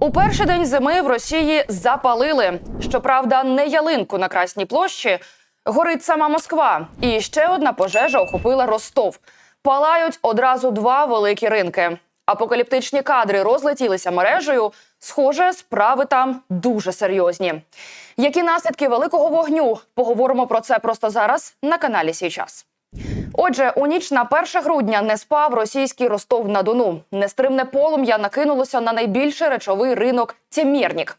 У перший день зими в Росії запалили. Щоправда, не ялинку на Красній площі. Горить сама Москва. І ще одна пожежа охопила Ростов. Палають одразу два великі ринки. Апокаліптичні кадри розлетілися мережею. Схоже, справи там дуже серйозні. Які наслідки великого вогню? Поговоримо про це просто зараз на каналі Сій час. Отже, у ніч на 1 грудня не спав російський Ростов на Дону. Нестримне полум'я накинулося на найбільший речовий ринок Тємєрнік.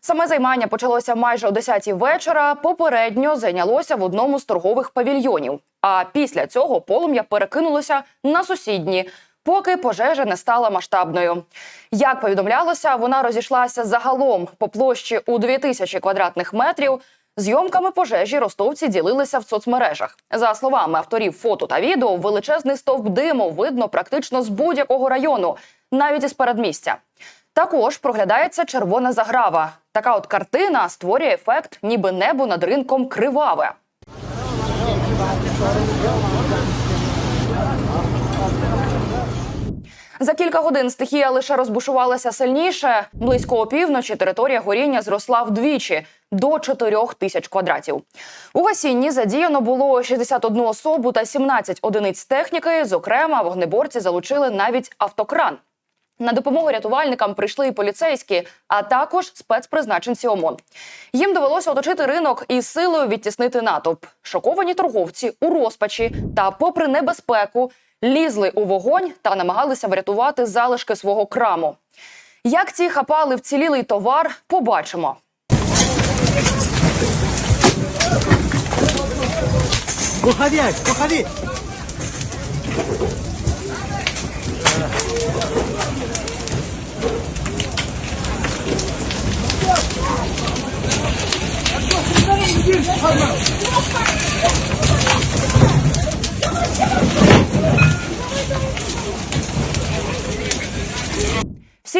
Саме займання почалося майже о 10 вечора. Попередньо зайнялося в одному з торгових павільйонів. А після цього полум'я перекинулося на сусідні, поки пожежа не стала масштабною. Як повідомлялося, вона розійшлася загалом по площі у 2000 квадратних метрів. Зйомками пожежі ростовці ділилися в соцмережах. За словами авторів фото та відео, величезний стовп диму видно практично з будь-якого району, навіть із передмістя. Також проглядається червона заграва. Така от картина створює ефект, ніби небо над ринком криваве. За кілька годин стихія лише розбушувалася сильніше. Близько опівночі територія горіння зросла вдвічі до 4 тисяч квадратів. У гасінні задіяно було 61 особу та 17 одиниць техніки. Зокрема, вогнеборці залучили навіть автокран. На допомогу рятувальникам прийшли і поліцейські, а також спецпризначенці ОМОН. Їм довелося оточити ринок і силою відтіснити натовп. Шоковані торговці у розпачі та, попри небезпеку, лізли у вогонь та намагалися врятувати залишки свого краму. Як ці хапали вцілілий товар, побачимо. Выходи, выходи!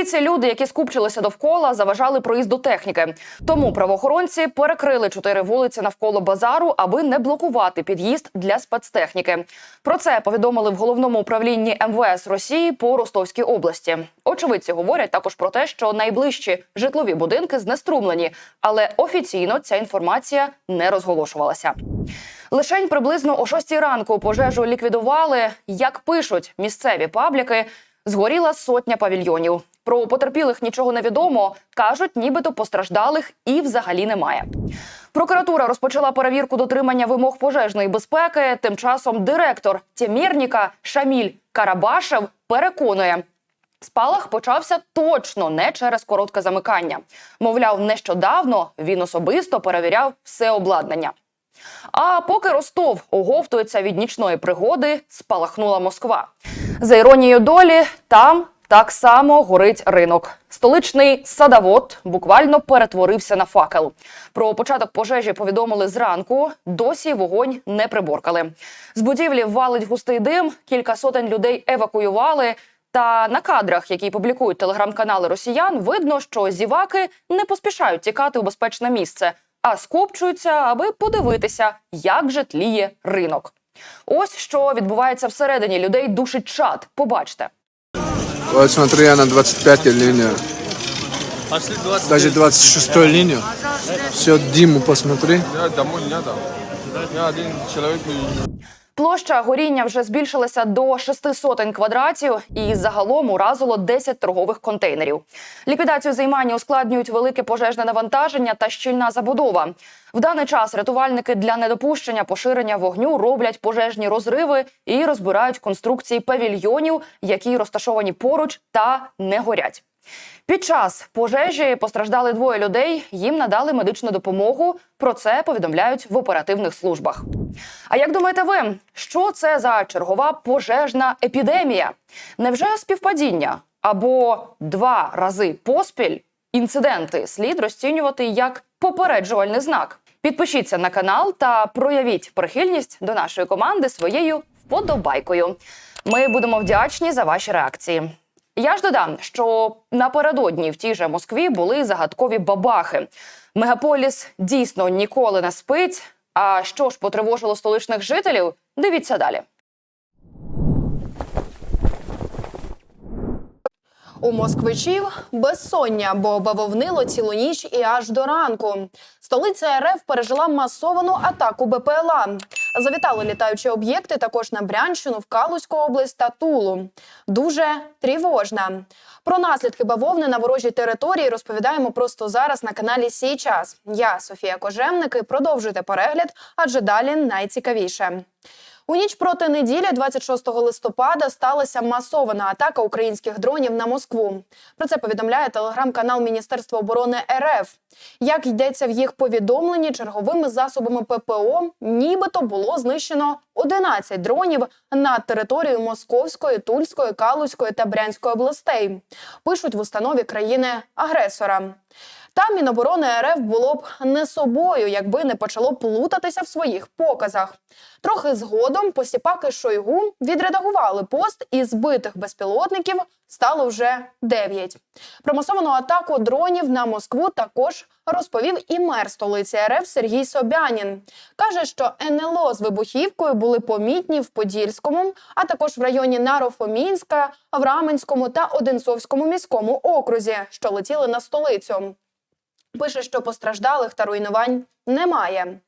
Всі ці люди, які скупчилися довкола, заважали проїзду техніки. Тому правоохоронці перекрили чотири вулиці навколо базару, аби не блокувати під'їзд для спецтехніки. Про це повідомили в головному управлінні МВС Росії по Ростовській області. Очевидці говорять також про те, що найближчі житлові будинки знеструмлені, але офіційно ця інформація не розголошувалася. Лишень приблизно о 6 ранку пожежу ліквідували. Як пишуть місцеві пабліки, згоріла сотня павільйонів. Про потерпілих нічого не відомо. кажуть, нібито постраждалих і взагалі немає. Прокуратура розпочала перевірку дотримання вимог пожежної безпеки. Тим часом директор Тємірніка Шаміль Карабашев переконує. Спалах почався точно не через коротке замикання. Мовляв, нещодавно він особисто перевіряв все обладнання. А поки Ростов оговтується від нічної пригоди, спалахнула Москва. За іронією долі, там так само горить ринок. Столичний садовод буквально перетворився на факел. Про початок пожежі повідомили зранку. Досі вогонь не приборкали. З будівлі валить густий дим. Кілька сотень людей евакуювали. Та на кадрах, які публікують телеграм-канали росіян, видно, що зіваки не поспішають тікати у безпечне місце, а скупчуються, аби подивитися, як же тліє ринок. Ось що відбувається всередині людей. Душить чат. Побачте. Вот смотри, я на 25 линию. лінії. 20 Даже 26 линию. Все, Диму посмотри. Я домой не надо. Я один человек Площа горіння вже збільшилася до шести сотень квадратів, і загалом уразило 10 торгових контейнерів. Ліквідацію займання ускладнюють велике пожежне навантаження та щільна забудова. В даний час рятувальники для недопущення поширення вогню роблять пожежні розриви і розбирають конструкції павільйонів, які розташовані поруч та не горять. Під час пожежі постраждали двоє людей. Їм надали медичну допомогу. Про це повідомляють в оперативних службах. А як думаєте ви, що це за чергова пожежна епідемія? Невже співпадіння або два рази поспіль інциденти слід розцінювати як попереджувальний знак? Підпишіться на канал та проявіть прихильність до нашої команди своєю вподобайкою. Ми будемо вдячні за ваші реакції. Я ж додам, що напередодні в тій же Москві були загадкові бабахи. Мегаполіс дійсно ніколи не спить. А що ж потривожило столичних жителів? Дивіться далі. У москвичів безсоння, бо бавовнило цілу ніч і аж до ранку. Столиця РФ пережила масовану атаку БПЛА. Завітали літаючі об'єкти також на Брянщину, в Калузьку область та Тулу. Дуже тривожна. Про наслідки бавовни на ворожій території розповідаємо просто зараз на каналі Сій час. Я Софія Кожемник. і Продовжуйте перегляд, адже далі найцікавіше. У ніч проти неділі, 26 листопада, сталася масована атака українських дронів на Москву. Про це повідомляє телеграм-канал Міністерства оборони РФ. Як йдеться в їх повідомленні, черговими засобами ППО нібито було знищено 11 дронів на територію Московської, Тульської, Калузької та Брянської областей. Пишуть в установі країни-агресора. Та Міноборони РФ було б не собою, якби не почало плутатися в своїх показах. Трохи згодом посіпаки Шойгу відредагували пост і збитих безпілотників стало вже 9. Про масовану атаку дронів на Москву також розповів і мер столиці РФ Сергій Собянін. Каже, що НЛО з вибухівкою були помітні в Подільському, а також в районі Нарофомінська, в Раменському та Одинцовському міському окрузі, що летіли на столицю. Пише, що постраждалих та руйнувань немає.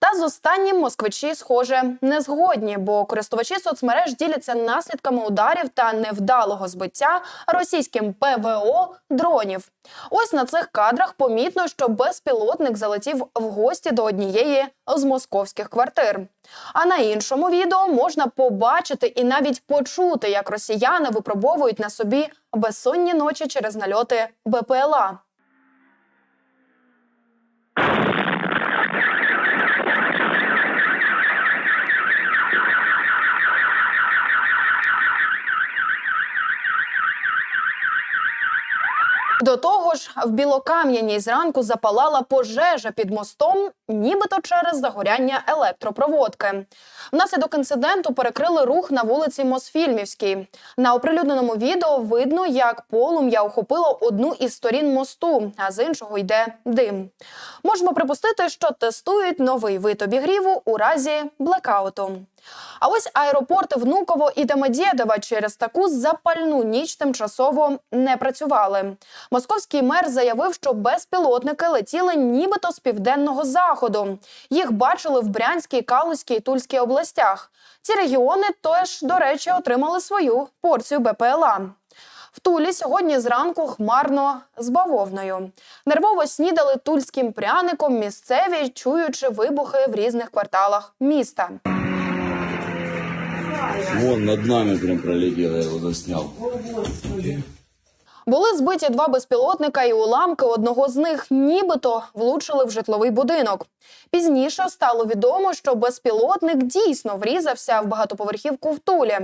Та з останнім москвичі, схоже, не згодні, бо користувачі соцмереж діляться наслідками ударів та невдалого збиття російським ПВО дронів. Ось на цих кадрах помітно, що безпілотник залетів в гості до однієї з московських квартир. А на іншому відео можна побачити і навіть почути, як росіяни випробовують на собі безсонні ночі через нальоти БПЛА. До того ж, в Білокам'яній зранку запалала пожежа під мостом, нібито через загоряння електропроводки. Внаслідок інциденту перекрили рух на вулиці Мосфільмівській. На оприлюдненому відео видно, як полум'я охопило одну із сторін мосту, а з іншого йде дим. Можемо припустити, що тестують новий вид обігріву у разі блекауту. А ось аеропорти Внуково і Домодєдова через таку запальну ніч тимчасово не працювали. Московський мер заявив, що безпілотники летіли нібито з південного заходу. Їх бачили в Брянській, Калузькій і Тульській областях. Ці регіони теж, до речі, отримали свою порцію БПЛА. В Тулі сьогодні зранку хмарно з бавовною. Нервово снідали тульським пряником місцеві, чуючи вибухи в різних кварталах міста. Вон над нами прям пролетел, я его заснял. Були збиті два безпілотника, і уламки одного з них нібито влучили в житловий будинок. Пізніше стало відомо, що безпілотник дійсно врізався в багатоповерхівку в Тулі.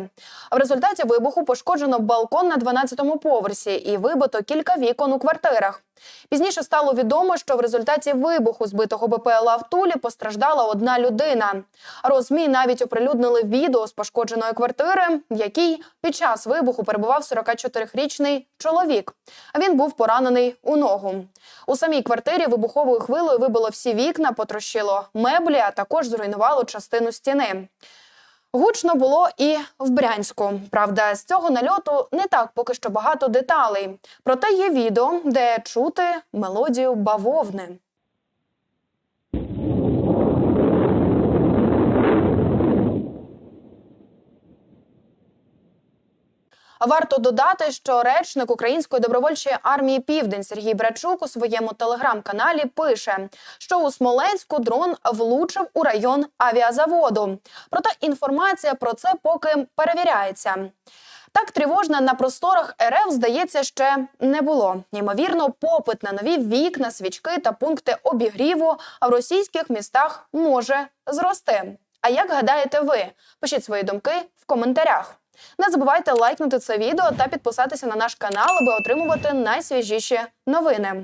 В результаті вибуху пошкоджено балкон на 12-му поверсі і вибито кілька вікон у квартирах. Пізніше стало відомо, що в результаті вибуху збитого БПЛА в Тулі постраждала одна людина. Розмі навіть оприлюднили відео з пошкодженої квартири, в якій під час вибуху перебував 44-річний чоловік. Він був поранений у ногу. У самій квартирі вибуховою хвилею вибило всі вікна, потрощило меблі, а також зруйнувало частину стіни. Гучно було і в Брянську. Правда, з цього нальоту не так поки що багато деталей. Проте є відео, де чути мелодію бавовни. Варто додати, що речник Української добровольчої армії Південь Сергій Брачук у своєму телеграм-каналі пише, що у Смоленську дрон влучив у район авіазаводу. Проте інформація про це поки перевіряється. Так тривожно на просторах РФ, здається, ще не було. Ймовірно, попит на нові вікна, свічки та пункти обігріву в російських містах може зрости. А як гадаєте ви? Пишіть свої думки в коментарях. Не забувайте лайкнути це відео та підписатися на наш канал, аби отримувати найсвіжіші новини.